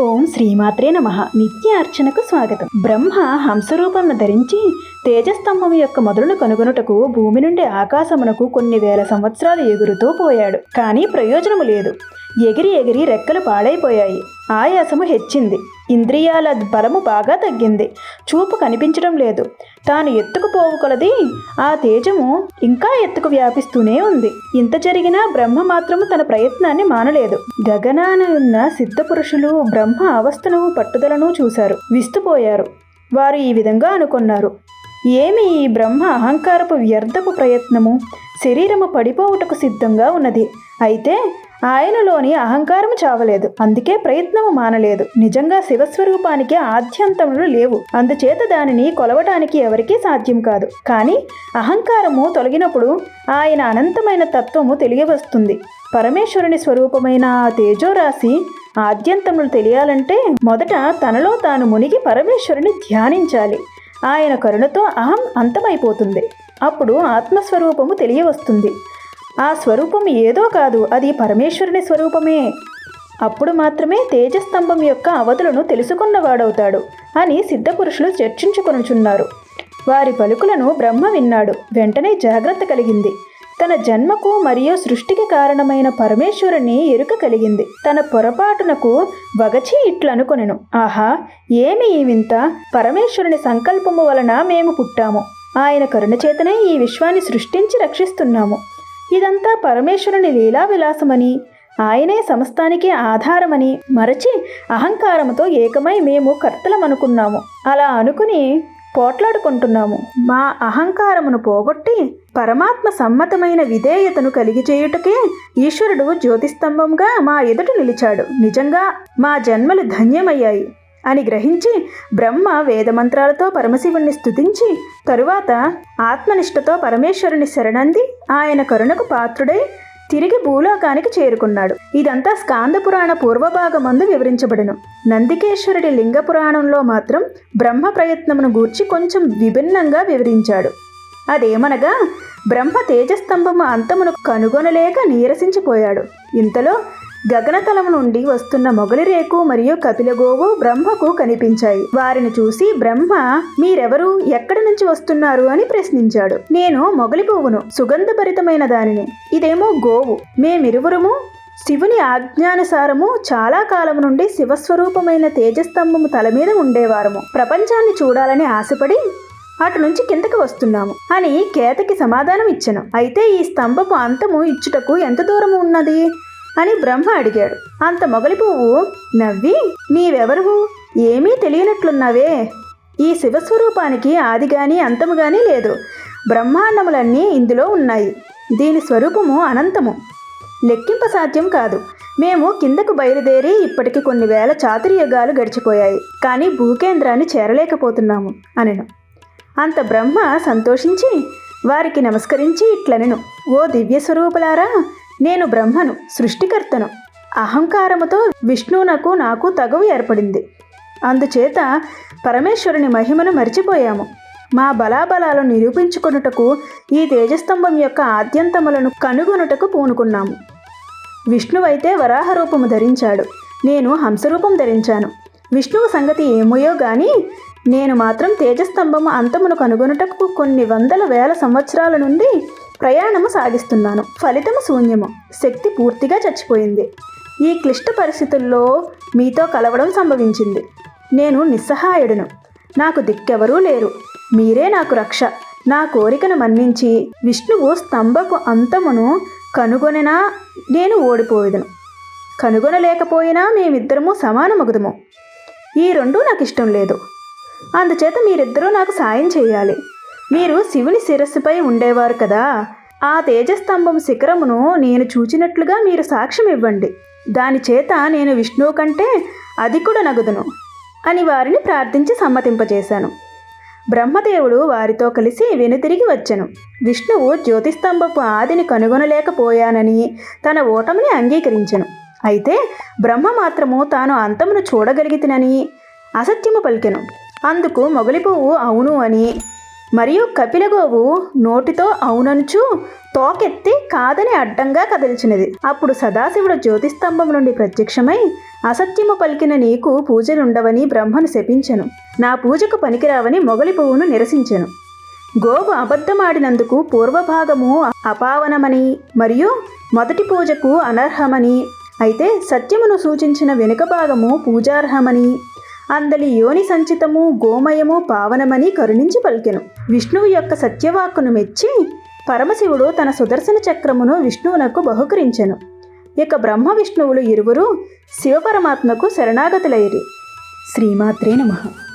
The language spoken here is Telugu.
ఓం శ్రీమాత్రే నమ. నిత్య అర్చనకు స్వాగతం. బ్రహ్మ హంసరూపమును ధరించి తేజస్తంభం యొక్క మొదలును కనుగొనుటకు భూమి నుండి ఆకాశమునకు కొన్ని వేల సంవత్సరాలు ఎగురుతూ పోయాడు. కానీ ప్రయోజనము లేదు. ఎగిరి ఎగిరి రెక్కలు పాడైపోయాయి. ఆయాసము హెచ్చింది. ఇంద్రియాల బలము బాగా తగ్గింది. చూపు కనిపించడం లేదు. తాను ఎత్తుకుపోవుకొలది ఆ తేజము ఇంకా ఎత్తుకు వ్యాపిస్తూనే ఉంది. ఇంత జరిగినా బ్రహ్మ మాత్రము తన ప్రయత్నాన్ని మానలేదు. గగనాన ఉన్న సిద్ధపురుషులు బ్రహ్మ అవస్థను పట్టుదలను చూశారు. విస్తుపోయారు. వారు ఈ విధంగా అనుకున్నారు. ఏమి ఈ బ్రహ్మ అహంకారపు వ్యర్థపు ప్రయత్నము? శరీరము పడిపోవుటకు సిద్ధంగా ఉన్నది. అయితే ఆయనలోని అహంకారము చావలేదు. అందుకే ప్రయత్నము మానలేదు. నిజంగా శివస్వరూపానికి ఆద్యంతములు లేవు. అందుచేత దానిని కొలవటానికి ఎవరికీ సాధ్యం కాదు. కానీ అహంకారము తొలగినప్పుడు ఆయన అనంతమైన తత్వము తెలియవస్తుంది. పరమేశ్వరుని స్వరూపమైన ఆ తేజోరాశి ఆద్యంతములు తెలియాలంటే మొదట తనలో తాను మునిగి పరమేశ్వరుని ధ్యానించాలి. ఆయన కరుణతో అహం అంతమైపోతుంది. అప్పుడు ఆత్మస్వరూపము తెలియవస్తుంది. ఆ స్వరూపం ఏదో కాదు అది పరమేశ్వరుని స్వరూపమే. అప్పుడు మాత్రమే తేజస్తంభం యొక్క అవధులను తెలుసుకున్నవాడవుతాడు అని సిద్ధపురుషులు చర్చించుకొనుచున్నారు. వారి పలుకులను బ్రహ్మ విన్నాడు. వెంటనే జాగ్రత్త కలిగింది. తన జన్మకు మరియు సృష్టికి కారణమైన పరమేశ్వరుని ఎరుక కలిగింది. తన పొరపాటునకు వగచి ఇట్లనుకొనెను. ఆహా ఏమి ఈ వింత? పరమేశ్వరుని సంకల్పము వలన మేము పుట్టాము. ఆయన కరుణ చేతనే ఈ విశ్వాన్ని సృష్టించి రక్షిస్తున్నాము. ఇదంతా పరమేశ్వరుని లీలా విలాసమని ఆయనే సమస్తానికి ఆధారమని మరచి అహంకారముతో ఏకమై మేము కర్తలమనుకున్నాము. అలా అనుకుని పోట్లాడుకుంటున్నాము. మా అహంకారమును పోగొట్టి పరమాత్మ సమ్మతమైన విధేయతను కలిగి చేయుటకే ఈశ్వరుడు జ్యోతిస్తంభంగా మా ఎదుట నిలిచాడు. నిజంగా మా జన్మలు ధన్యమయ్యాయి. అని గ్రహించి బ్రహ్మ వేదమంత్రాలతో పరమశివుణ్ణి స్థుతించి తరువాత ఆత్మనిష్టతో పరమేశ్వరుని శరణంది ఆయన కరుణకు పాత్రుడై తిరిగి భూలోకానికి చేరుకున్నాడు. ఇదంతా స్కాంద పురాణ పూర్వభాగమందు వివరించబడును. నందికేశ్వరుడి లింగ పురాణంలో మాత్రం బ్రహ్మ ప్రయత్నమును గూర్చి కొంచెం విభిన్నంగా వివరించాడు. అదేమనగా బ్రహ్మ తేజస్తంభము అంతమును కనుగొనలేక నీరసించిపోయాడు. ఇంతలో గగనతలం నుండి వస్తున్న మొగలి రేకు మరియు కపిలగోవు బ్రహ్మకు కనిపించాయి. వారిని చూసి బ్రహ్మ మీరెవరు? ఎక్కడి నుంచి వస్తున్నారు? అని ప్రశ్నించాడు. నేను మొగలి పువ్వును సుగంధభరితమైన దానిని. ఇదేమో గోవు. మేమిరువురము శివుని ఆజ్ఞానుసారము చాలా కాలం నుండి శివస్వరూపమైన తేజస్తంభము తల మీద ఉండేవారము. ప్రపంచాన్ని చూడాలని ఆశపడి అటు నుంచి కిందకి వస్తున్నాము అని కేతకి సమాధానం ఇచ్చాను అయితే ఈ స్తంభపు అంతము ఇచ్చుటకు ఎంత దూరము ఉన్నది? అని బ్రహ్మ అడిగాడు. అంత మొగలి పువ్వు నవ్వి నీవెవరువు? ఏమీ తెలియనట్లున్నావే. ఈ శివస్వరూపానికి ఆది గాని అంతము గాని లేదు. బ్రహ్మాండములన్నీ ఇందులో ఉన్నాయి. దీని స్వరూపము అనంతము. లెక్కింప సాధ్యం కాదు. మేము కిందకు బయలుదేరి ఇప్పటికి కొన్ని వేల చాతుర్యుగాలు గడిచిపోయాయి. కానీ భూకేంద్రాన్ని చేరలేకపోతున్నాము అనెను. అంత బ్రహ్మ సంతోషించి వారికి నమస్కరించి ఇట్లనెను. ఓ దివ్య స్వరూపులారా నేను బ్రహ్మను సృష్టికర్తను. అహంకారముతో విష్ణువునకు నాకు తగవు ఏర్పడింది. అందుచేత పరమేశ్వరుని మహిమను మరిచిపోయాము. మా బలాబలాలను నిరూపించుకొనుటకు ఈ తేజస్తంభం యొక్క ఆద్యంతములను కనుగొనుటకు పూనుకున్నాము. విష్ణువైతే వరాహ రూపము ధరించాడు. నేను హంసరూపం ధరించాను. విష్ణువు సంగతి ఏమోయో గాని నేను మాత్రం తేజస్తంభము అంతమును కనుగొనుటకు కొన్ని వందల వేల సంవత్సరాల నుండి ప్రయాణము సాగిస్తున్నాను. ఫలితము శూన్యము. శక్తి పూర్తిగా చచ్చిపోయింది. ఈ క్లిష్ట పరిస్థితుల్లో మీతో కలవడం సంభవించింది. నేను నిస్సహాయుడును. నాకు దిక్కెవరూ లేరు. మీరే నాకు రక్ష. నా కోరికను మన్నించి విష్ణువు స్తంభకు అంతమును కనుగొనినా నేను ఓడిపోయేదను కనుగొనలేకపోయినా మేమిద్దరము సమానమగుదము. ఈ రెండూ నాకు ఇష్టం లేదు. అందుచేత మీరిద్దరూ నాకు సాయం చేయాలి. మీరు శివుని శిరస్సుపై ఉండేవారు కదా. ఆ తేజస్తంభం శిఖరమును నేను చూచినట్లుగా మీరు సాక్ష్యం ఇవ్వండి. దాని చేత నేను విష్ణువు కంటే అధికుడు నగుదును అని వారిని ప్రార్థించి సమ్మతింపజేశాను. బ్రహ్మదేవుడు వారితో కలిసి వెనుతిరిగి వచ్చెను. విష్ణువు జ్యోతిస్తంభపు ఆదిని కనుగొనలేకపోయానని తన ఓటమిని అంగీకరించెను. అయితే బ్రహ్మ మాత్రము తాను అంతమును చూడగలిగితేనని అసత్యము పలికెను. అందుకు మొగలి పువ్వు అవును అని మరియు కపిలగోవు నోటితో అవుననుచు తోకెత్తి కాదని అడ్డంగా కదిల్చినది. అప్పుడు సదాశివుడు జ్యోతిస్తంభం నుండి ప్రత్యక్షమై అసత్యము పలికిన నీకు పూజలుండవని బ్రహ్మను శపించెను. నా పూజకు పనికిరావని మొగలి పువ్వును నిరసించెను. గోవు అబద్ధమాడినందుకు పూర్వభాగము అపావనమని మరియు మొదటి పూజకు అనర్హమని అయితే సత్యమును సూచించిన వెనుక భాగము పూజార్హమని అందలి యోని సంచితము గోమయము పావనమని కరుణించి పలికెను. విష్ణువు యొక్క సత్యవాక్కును మెచ్చి పరమశివుడు తన సుదర్శన చక్రమును విష్ణువునకు బహుకరించెను. ఇక బ్రహ్మ విష్ణువులు ఇరువురు శివపరమాత్మకు శరణాగతులైరి. శ్రీమాత్రే నమః.